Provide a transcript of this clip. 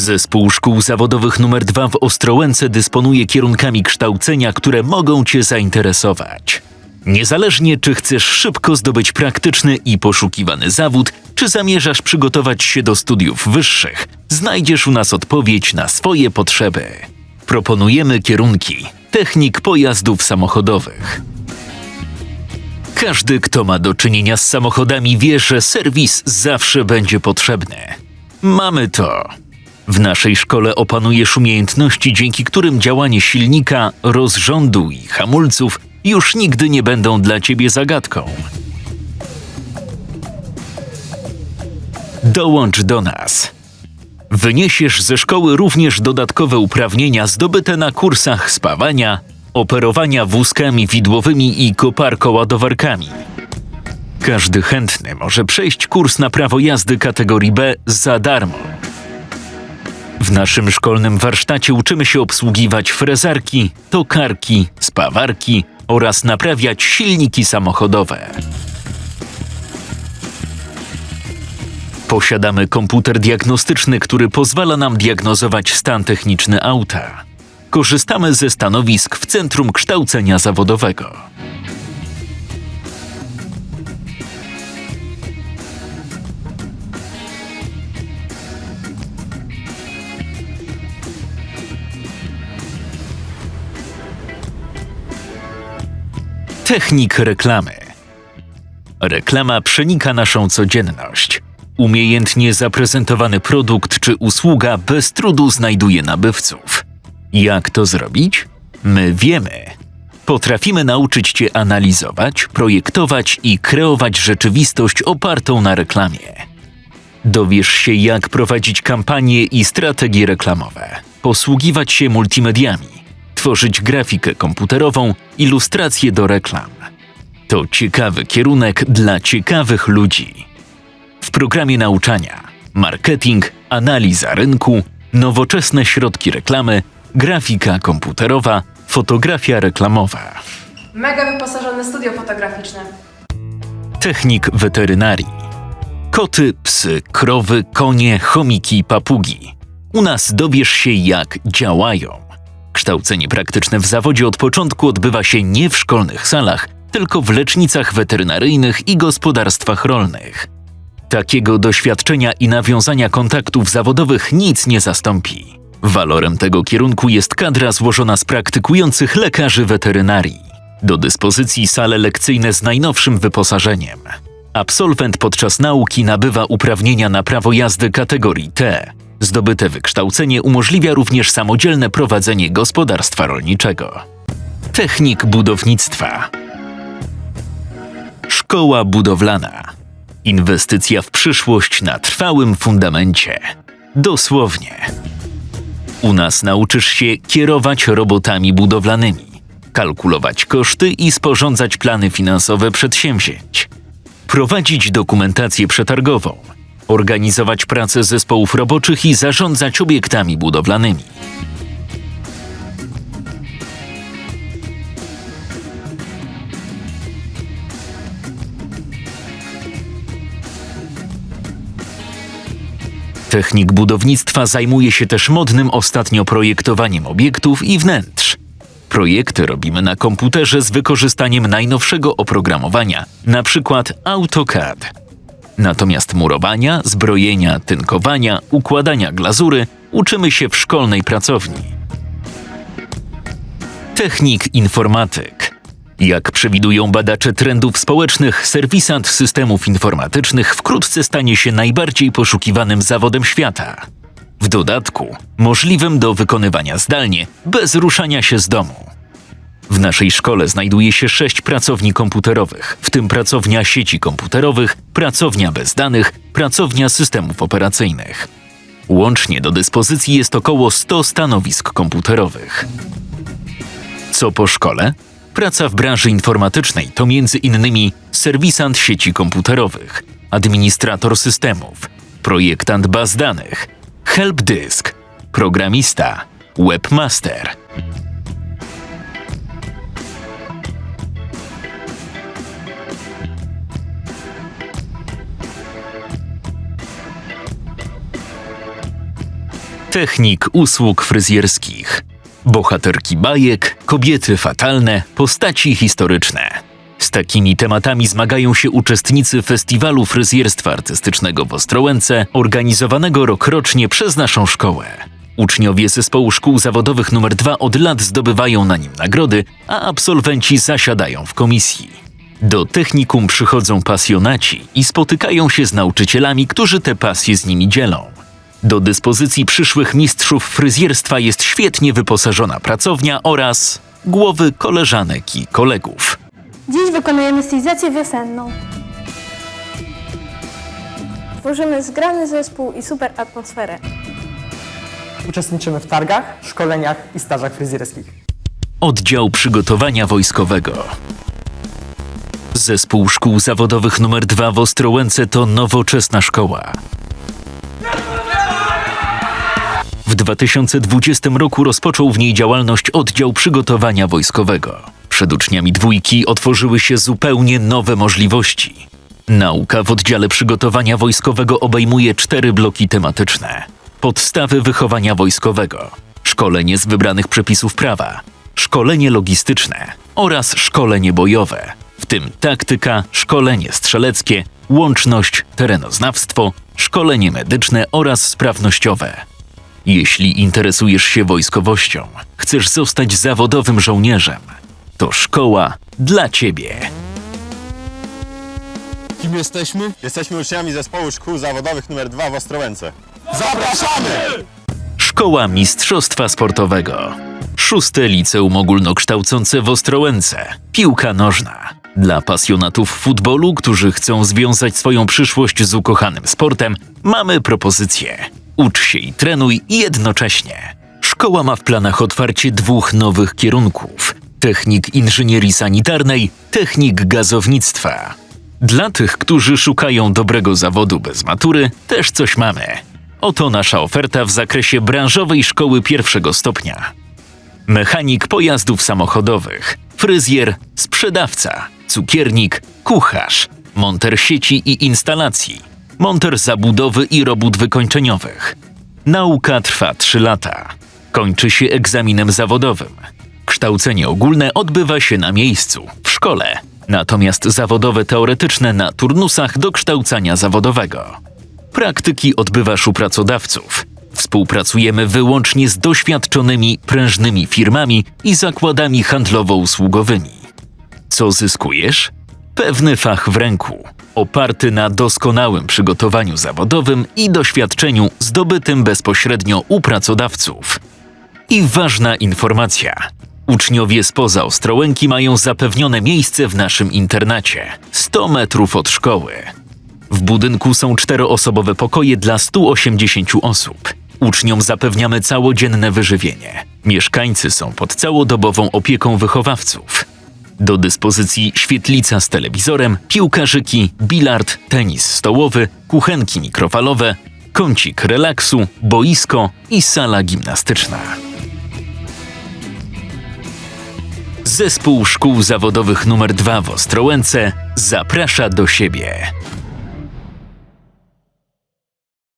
Zespół Szkół Zawodowych nr 2 w Ostrołęce dysponuje kierunkami kształcenia, które mogą Cię zainteresować. Niezależnie czy chcesz szybko zdobyć praktyczny i poszukiwany zawód, czy zamierzasz przygotować się do studiów wyższych, znajdziesz u nas odpowiedź na swoje potrzeby. Proponujemy kierunki technik pojazdów samochodowych. Każdy, kto ma do czynienia z samochodami, wie, że serwis zawsze będzie potrzebny. Mamy to. W naszej szkole opanujesz umiejętności, dzięki którym działanie silnika, rozrządu i hamulców już nigdy nie będą dla ciebie zagadką. Dołącz do nas. Wyniesiesz ze szkoły również dodatkowe uprawnienia zdobyte na kursach spawania, operowania wózkami widłowymi i koparko-ładowarkami. Każdy chętny może przejść kurs na prawo jazdy kategorii B za darmo. W naszym szkolnym warsztacie uczymy się obsługiwać frezarki, tokarki, spawarki oraz naprawiać silniki samochodowe. Posiadamy komputer diagnostyczny, który pozwala nam diagnozować stan techniczny auta. Korzystamy ze stanowisk w Centrum Kształcenia Zawodowego. Technik reklamy. Reklama przenika naszą codzienność. Umiejętnie zaprezentowany produkt czy usługa bez trudu znajduje nabywców. Jak to zrobić? My wiemy. Potrafimy nauczyć Cię analizować, projektować i kreować rzeczywistość opartą na reklamie. Dowiesz się, jak prowadzić kampanie i strategie reklamowe, posługiwać się multimediami, tworzyć grafikę komputerową, ilustracje do reklam. To ciekawy kierunek dla ciekawych ludzi. W programie nauczania marketing, analiza rynku, nowoczesne środki reklamy, grafika komputerowa, fotografia reklamowa, Mega wyposażone studio fotograficzne. technik weterynarii. Koty, psy, krowy, konie, chomiki, papugi. U nas dowiesz się, jak działają. Kształcenie praktyczne w zawodzie od początku odbywa się nie w szkolnych salach, tylko w lecznicach weterynaryjnych i gospodarstwach rolnych. Takiego doświadczenia i nawiązania kontaktów zawodowych nic nie zastąpi. Walorem tego kierunku jest kadra złożona z praktykujących lekarzy weterynarii. Do dyspozycji sale lekcyjne z najnowszym wyposażeniem. Absolwent podczas nauki nabywa uprawnienia na prawo jazdy kategorii T. Zdobyte wykształcenie umożliwia również samodzielne prowadzenie gospodarstwa rolniczego. Technik budownictwa. Szkoła budowlana. Inwestycja w przyszłość na trwałym fundamencie. Dosłownie. U nas nauczysz się kierować robotami budowlanymi, kalkulować koszty i sporządzać plany finansowe przedsięwzięć, prowadzić dokumentację przetargową, organizować pracę zespołów roboczych i zarządzać obiektami budowlanymi. Technik budownictwa zajmuje się też modnym ostatnio projektowaniem obiektów i wnętrz. Projekty robimy na komputerze z wykorzystaniem najnowszego oprogramowania, przykład AutoCAD. Natomiast murowania, zbrojenia, tynkowania, układania glazury uczymy się w szkolnej pracowni. Technik informatyk. Jak przewidują badacze trendów społecznych, serwisant systemów informatycznych wkrótce stanie się najbardziej poszukiwanym zawodem świata. W dodatku możliwym do wykonywania zdalnie, bez ruszania się z domu. W naszej szkole znajduje się sześć pracowni komputerowych, w tym pracownia sieci komputerowych, pracownia bez danych, pracownia systemów operacyjnych. Łącznie do dyspozycji jest około 100 stanowisk komputerowych. Co po szkole? Praca w branży informatycznej to między innymi serwisant sieci komputerowych, administrator systemów, projektant baz danych, helpdesk, programista, webmaster. Technik usług fryzjerskich. Bohaterki bajek, kobiety fatalne, postaci historyczne. Z takimi tematami zmagają się uczestnicy Festiwalu Fryzjerstwa Artystycznego w Ostrołęce, organizowanego rokrocznie przez naszą szkołę. Uczniowie zespołu szkół zawodowych nr 2 od lat zdobywają na nim nagrody, a absolwenci zasiadają w komisji. Do technikum przychodzą pasjonaci i spotykają się z nauczycielami, którzy te pasje z nimi dzielą. Do dyspozycji przyszłych mistrzów fryzjerstwa jest świetnie wyposażona pracownia oraz głowy koleżanek i kolegów. Dziś wykonujemy stylizację wiosenną. Tworzymy zgrany zespół i super atmosferę. Uczestniczymy w targach, szkoleniach i stażach fryzjerskich. Oddział Przygotowania Wojskowego. Zespół Szkół Zawodowych nr 2 w Ostrołęce to nowoczesna szkoła. W 2020 roku rozpoczął w niej działalność Oddział Przygotowania Wojskowego. Przed uczniami dwójki otworzyły się zupełnie nowe możliwości. Nauka w oddziale przygotowania wojskowego obejmuje cztery bloki tematyczne: podstawy wychowania wojskowego, szkolenie z wybranych przepisów prawa, szkolenie logistyczne oraz szkolenie bojowe, w tym taktyka, szkolenie strzeleckie, łączność, terenoznawstwo, szkolenie medyczne oraz sprawnościowe. Jeśli interesujesz się wojskowością, chcesz zostać zawodowym żołnierzem, to szkoła dla ciebie. Kim jesteśmy? Jesteśmy uczniami zespołu szkół zawodowych nr 2 w Ostrołęce. Zapraszamy! Szkoła Mistrzostwa Sportowego. Szóste liceum ogólnokształcące w Ostrołęce. Piłka nożna. Dla pasjonatów futbolu, którzy chcą związać swoją przyszłość z ukochanym sportem, mamy propozycję. Ucz się i trenuj jednocześnie. Szkoła ma w planach otwarcie dwóch nowych kierunków: technik inżynierii sanitarnej, technik gazownictwa. Dla tych, którzy szukają dobrego zawodu bez matury, też coś mamy. Oto nasza oferta w zakresie branżowej szkoły pierwszego stopnia. Mechanik pojazdów samochodowych, fryzjer, sprzedawca, cukiernik, kucharz, monter sieci i instalacji, monter zabudowy i robót wykończeniowych. Nauka trwa 3 lata. Kończy się egzaminem zawodowym. Kształcenie ogólne odbywa się na miejscu, w szkole, natomiast zawodowe teoretyczne na turnusach do kształcenia zawodowego. Praktyki odbywasz u pracodawców. Współpracujemy wyłącznie z doświadczonymi, prężnymi firmami i zakładami handlowo-usługowymi. Co zyskujesz? Pewny fach w ręku, oparty na doskonałym przygotowaniu zawodowym i doświadczeniu zdobytym bezpośrednio u pracodawców. I ważna informacja. Uczniowie spoza Ostrołęki mają zapewnione miejsce w naszym internacie 100 metrów od szkoły. W budynku są czteroosobowe pokoje dla 180 osób. Uczniom zapewniamy całodzienne wyżywienie. Mieszkańcy są pod całodobową opieką wychowawców. Do dyspozycji świetlica z telewizorem, piłkarzyki, bilard, tenis stołowy, kuchenki mikrofalowe, kącik relaksu, boisko i sala gimnastyczna. Zespół Szkół Zawodowych nr 2 w Ostrołęce zaprasza do siebie.